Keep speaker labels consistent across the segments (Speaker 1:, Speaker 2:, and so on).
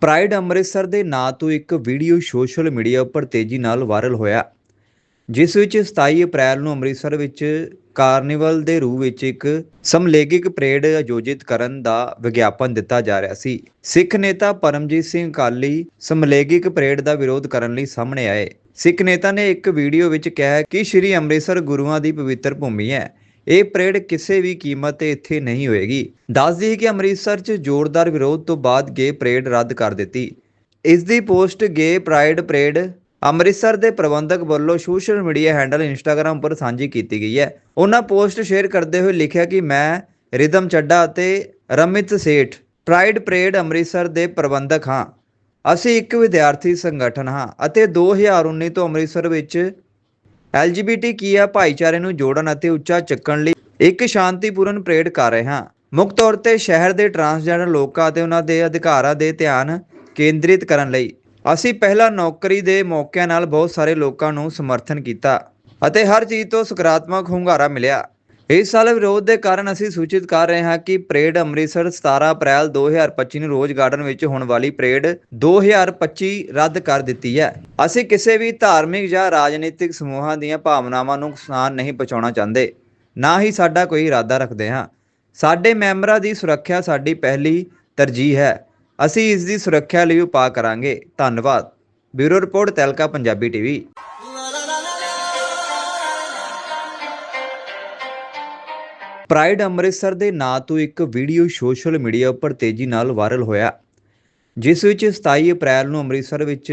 Speaker 1: Pride Amritsar ਦੇ ਨਾਂ ਤੋਂ ਇੱਕ ਵੀਡੀਓ ਸੋਸ਼ਲ ਮੀਡੀਆ ਉੱਪਰ ਤੇਜ਼ੀ ਨਾਲ ਵਾਇਰਲ ਹੋਇਆ। ਜਿਸ ਵਿੱਚ 27 ਅਪ੍ਰੈਲ ਨੂੰ ਅੰਮ੍ਰਿਤਸਰ ਵਿੱਚ ਕਾਰਨੀਵਲ ਦੇ ਰੂਪ ਵਿੱਚ ਇੱਕ ਸਮਲੇਗਿਕ ਪਰੇਡ ਆਯੋਜਿਤ ਕਰਨ ਦਾ ਵਿਗਿਆਪਨ ਦਿੱਤਾ ਜਾ ਰਿਹਾ ਸੀ। ਸਿੱਖ ਨੇਤਾ ਪਰਮਜੀਤ ਸਿੰਘ ਕਾਲੀ ਸਮਲੇਗਿਕ ਪਰੇਡ ਦਾ ਵਿਰੋਧ ਕਰਨ ਲਈ ਸਾਹਮਣੇ ਆਏ। ਸਿੱਖ ਨੇਤਾ ਨੇ ਇੱਕ ਵੀਡੀਓ ਵਿੱਚ ਕਿਹਾ ਕਿ ਸ੍ਰੀ ਅੰਮ੍ਰਿਤਸਰ ਗੁਰੂਆਂ ਦੀ ਪਵਿੱਤਰ ਭੂਮੀ ਹੈ। ਇਹ ਪਰੇਡ ਕਿਸੇ ਵੀ ਕੀਮਤ ਤੇ ਇੱਥੇ ਨਹੀਂ ਹੋਏਗੀ। ਦੱਸ ਦਈਏ ਕਿ ਅੰਮ੍ਰਿਤਸਰ 'ਚ ਜ਼ੋਰਦਾਰ ਵਿਰੋਧ ਤੋਂ ਬਾਅਦ ਗੇ ਪਰੇਡ ਰੱਦ ਕਰ ਦਿੱਤੀ। ਇਸ ਦੀ post gay pride parade Amritsar ਦੇ ਪ੍ਰਬੰਧਕ ਵੱਲੋਂ ਸੋਸ਼ਲ ਮੀਡੀਆ ਹੈਂਡਲ ਇੰਸਟਾਗ੍ਰam ਉੱਪਰ ਸਾਂਝੀ ਕੀਤੀ ਗਈ ਹੈ। ਉਹਨਾਂ ਪੋਸਟ ਸ਼ੇਅਰ ਕਰਦੇ ਹੋਏ ਲਿਖਿਆ ਕਿ ਮੈਂ, ਰਿਦਮ ਚੱਡਾ ਅਤੇ ਰਮਿਤ ਸੇਠ ਪ੍ਰਾਈਡ ਪਰੇਡ ਅੰਮ੍ਰਿਤਸਰ ਦੇ ਪ੍ਰਬੰਧਕ ਹਾਂ। ਅਸੀਂ ਇੱਕ ਵਿਦਿਆਰਥੀ ਸੰਗਠਨ ਹਾਂ ਅਤੇ 2019 ਤੋਂ ਅੰਮ੍ਰਿਤਸਰ ਵਿੱਚ ਐਲਜੀਬੀਟੀ ਕੀਆ ਭਾਈਚਾਰੇ ਨੂੰ ਜੋੜਨ ਅਤੇ ਉੱਚਾ ਚੱਕਣ ਲਈ ਇੱਕ ਸ਼ਾਂਤੀਪੂਰਨ ਪਰੇਡ ਕਰ ਰਹੇ ਹਾਂ। ਮੁੱਖ ਤੌਰ ਤੇ ਸ਼ਹਿਰ ਦੇ ਟਰਾਂਸਜੈਂਡਰ ਲੋਕਾਂ ਅਤੇ ਉਹਨਾਂ ਦੇ ਅਧਿਕਾਰਾਂ ਦੇ ਧਿਆਨ ਕੇਂਦਰਿਤ ਕਰਨ ਲਈ। ਅਸੀਂ ਪਹਿਲਾਂ ਨੌਕਰੀ ਦੇ ਮੌਕਿਆਂ ਨਾਲ ਬਹੁਤ ਸਾਰੇ ਲੋਕਾਂ ਨੂੰ ਸਮਰਥਨ ਕੀਤਾ ਅਤੇ ਹਰ ਚੀਜ਼ ਤੋਂ ਸਕਾਰਾਤਮਕ ਹੁੰਗਾਰਾ ਮਿਲਿਆ। ਇਸ ਸਾਲ ਵਿਰੋਧ ਦੇ ਕਾਰਨ ਅਸੀਂ ਸੂਚਿਤ ਕਰ ਰਹੇ ਹਾਂ ਕਿ ਪਰੇਡ ਅੰਮ੍ਰਿਤਸਰ 17 ਅਪ੍ਰੈਲ 2025 ਨੂੰ ਰੋਜ਼ ਗਾਰਡਨ ਵਿੱਚ ਹੋਣ ਵਾਲੀ ਪਰੇਡ 2025 ਰੱਦ ਕਰ ਦਿੱਤੀ ਹੈ। ਅਸੀਂ ਕਿਸੇ ਵੀ ਧਾਰਮਿਕ ਜਾਂ ਰਾਜਨੀਤਿਕ ਸਮੂਹਾਂ ਦੀਆਂ ਭਾਵਨਾਵਾਂ ਨੂੰ ਨੁਕਸਾਨ ਨਹੀਂ ਪਹੁੰਚਾਉਣਾ ਚਾਹੁੰਦੇ, ਨਾ ਹੀ ਸਾਡਾ ਕੋਈ ਇਰਾਦਾ ਰੱਖਦੇ ਹਾਂ। ਸਾਡੇ ਮੈਂਬਰਾਂ ਦੀ ਸੁਰੱਖਿਆ ਸਾਡੀ ਪਹਿਲੀ ਤਰਜੀਹ ਹੈ। ਅਸੀਂ ਇਸ ਦੀ ਸੁਰੱਖਿਆ ਲਈ ਉਪਾਅ ਕਰਾਂਗੇ। ਧੰਨਵਾਦ। ਬਿਊਰੋ ਰਿਪੋਰਟ ਤੈਲਕਾ ਪੰਜਾਬੀ ਟੀਵੀ। ਪ੍ਰਾਈਡ ਅੰਮ੍ਰਿਤਸਰ ਦੇ ਨਾਂ ਤੋਂ ਇੱਕ ਵੀਡੀਓ ਸੋਸ਼ਲ ਮੀਡੀਆ ਉੱਪਰ ਤੇਜ਼ੀ ਨਾਲ ਵਾਇਰਲ ਹੋਇਆ। ਜਿਸ ਵਿੱਚ 27 ਅਪ੍ਰੈਲ ਨੂੰ ਅੰਮ੍ਰਿਤਸਰ ਵਿੱਚ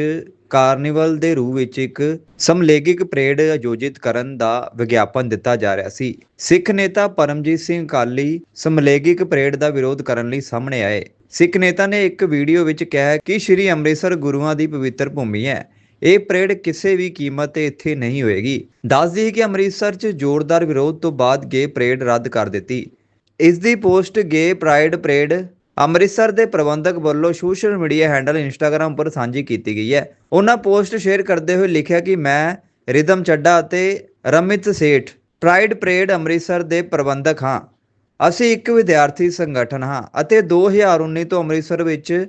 Speaker 1: ਕਾਰਨੀਵਲ ਦੇ ਰੂਪ ਵਿੱਚ ਇੱਕ ਸਮਲੇਗਿਕ ਪਰੇਡ ਆਯੋਜਿਤ ਕਰਨ ਦਾ ਵਿਗਿਆਪਨ ਦਿੱਤਾ ਜਾ ਰਿਹਾ ਸੀ। ਸਿੱਖ ਨੇਤਾ ਪਰਮਜੀਤ ਸਿੰਘ ਕਾਲੀ ਸਮਲੇਗਿਕ ਪਰੇਡ ਦਾ ਵਿਰੋਧ ਕਰਨ ਲਈ ਸਾਹਮਣੇ ਆਏ। ਸਿੱਖ ਨੇਤਾ ਨੇ ਇੱਕ ਵੀਡੀਓ ਵਿੱਚ ਕਿਹਾ ਕਿ ਸ੍ਰੀ ਅੰਮ੍ਰਿਤਸਰ ਗੁਰੂਆਂ ਦੀ ਪਵਿੱਤਰ ਭੂਮੀ ਹੈ। ਇਹ ਪਰੇਡ ਕਿਸੇ ਵੀ ਕੀਮਤ ਤੇ ਇੱਥੇ ਨਹੀਂ ਹੋਏਗੀ। ਦੱਸ ਦਈਏ ਕਿ ਅੰਮ੍ਰਿਤਸਰ 'ਚ ਜ਼ੋਰਦਾਰ ਵਿਰੋਧ ਤੋਂ ਬਾਅਦ ਗੇ ਪਰੇਡ ਰੱਦ ਕਰ ਦਿੱਤੀ। ਇਸ ਦੀ post gay pride parade Amritsar ਦੇ ਪ੍ਰਬੰਧਕ ਵੱਲੋਂ ਸੋਸ਼ਲ ਮੀਡੀਆ ਹੈਂਡਲ ਇੰਸਟਾਗ੍ਰam ਉੱਪਰ ਸਾਂਝੀ ਕੀਤੀ ਗਈ ਹੈ। ਉਹਨਾਂ ਪੋਸਟ ਸ਼ੇਅਰ ਕਰਦੇ ਹੋਏ ਲਿਖਿਆ ਕਿ ਮੈਂ ਰਿਦਮ ਚੱਡਾ ਅਤੇ ਰਮਿਤ ਸੇਠ ਪ੍ਰਾਈਡ ਪਰੇਡ ਅੰਮ੍ਰਿਤਸਰ ਦੇ ਪ੍ਰਬੰਧਕ ਹਾਂ। ਅਸੀਂ ਇੱਕ ਵਿਦਿਆਰਥੀ ਸੰਗਠਨ ਹਾਂ ਅਤੇ 2019 ਤੋਂ ਅੰਮ੍ਰਿਤਸਰ ਵਿੱਚ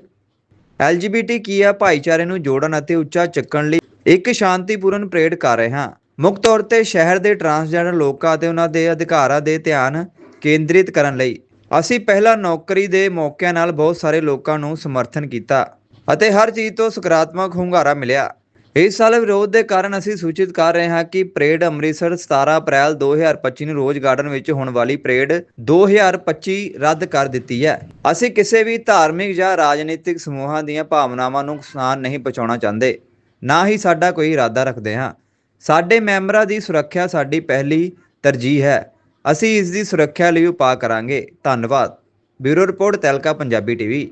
Speaker 1: ਐਲਜੀਬੀਟੀ ਕੀਆ ਭਾਈਚਾਰੇ ਨੂੰ ਜੋੜਨ ਅਤੇ ਉੱਚਾ ਚੱਕਣ ਲਈ ਇੱਕ ਸ਼ਾਂਤੀਪੂਰਨ ਪਰੇਡ ਕਰ ਰਹੇ। ਹਾਂ ਮੁੱਖ ਤੌਰ ਤੇ ਸ਼ਹਿਰ ਦੇ ਟਰਾਂਸਜੈਂਡਰ ਲੋਕਾਂ ਅਤੇ ਉਹਨਾਂ ਦੇ ਅਧਿਕਾਰਾਂ ਦੇ ਧਿਆਨ ਕੇਂਦਰਿਤ ਕਰਨ ਲਈ। ਅਸੀਂ ਪਹਿਲਾਂ ਨੌਕਰੀ ਦੇ ਮੌਕਿਆਂ ਨਾਲ ਬਹੁਤ ਸਾਰੇ ਲੋਕਾਂ ਨੂੰ ਸਮਰਥਨ ਕੀਤਾ ਅਤੇ ਹਰ ਚੀਜ਼ ਤੋਂ ਸਕਾਰਾਤਮਕ ਹੁੰਗਾਰਾ ਮਿਲਿਆ। ਇਸ ਸਾਲ ਵਿਰੋਧ ਦੇ ਕਾਰਨ ਅਸੀਂ ਸੂਚਿਤ ਕਰ ਰਹੇ ਹਾਂ ਕਿ ਪਰੇਡ ਅੰਮ੍ਰਿਤਸਰ 17 ਅਪ੍ਰੈਲ 2025 ਨੂੰ ਰੋਜ਼ ਗਾਰਡਨ ਵਿੱਚ ਹੋਣ ਵਾਲੀ ਪਰੇਡ 2025 ਰੱਦ ਕਰ ਦਿੱਤੀ ਹੈ। ਅਸੀਂ ਕਿਸੇ ਵੀ ਧਾਰਮਿਕ ਜਾਂ ਰਾਜਨੀਤਿਕ ਸਮੂਹਾਂ ਦੀਆਂ ਭਾਵਨਾਵਾਂ ਨੂੰ ਨੁਕਸਾਨ ਨਹੀਂ ਪਹੁੰਚਾਉਣਾ ਚਾਹੁੰਦੇ, ਨਾ ਹੀ ਸਾਡਾ ਕੋਈ ਇਰਾਦਾ ਰੱਖਦੇ ਹਾਂ। ਸਾਡੇ ਮੈਂਬਰਾਂ ਦੀ ਸੁਰੱਖਿਆ ਸਾਡੀ ਪਹਿਲੀ ਤਰਜੀਹ ਹੈ। ਅਸੀਂ ਇਸ ਦੀ ਸੁਰੱਖਿਆ ਲਈ ਉਪਾਅ ਕਰਾਂਗੇ। ਧੰਨਵਾਦ। ਬਿਊਰੋ ਰਿਪੋਰਟ ਤੈਲਕਾ, ਪੰਜਾਬੀ ਟੀਵੀ।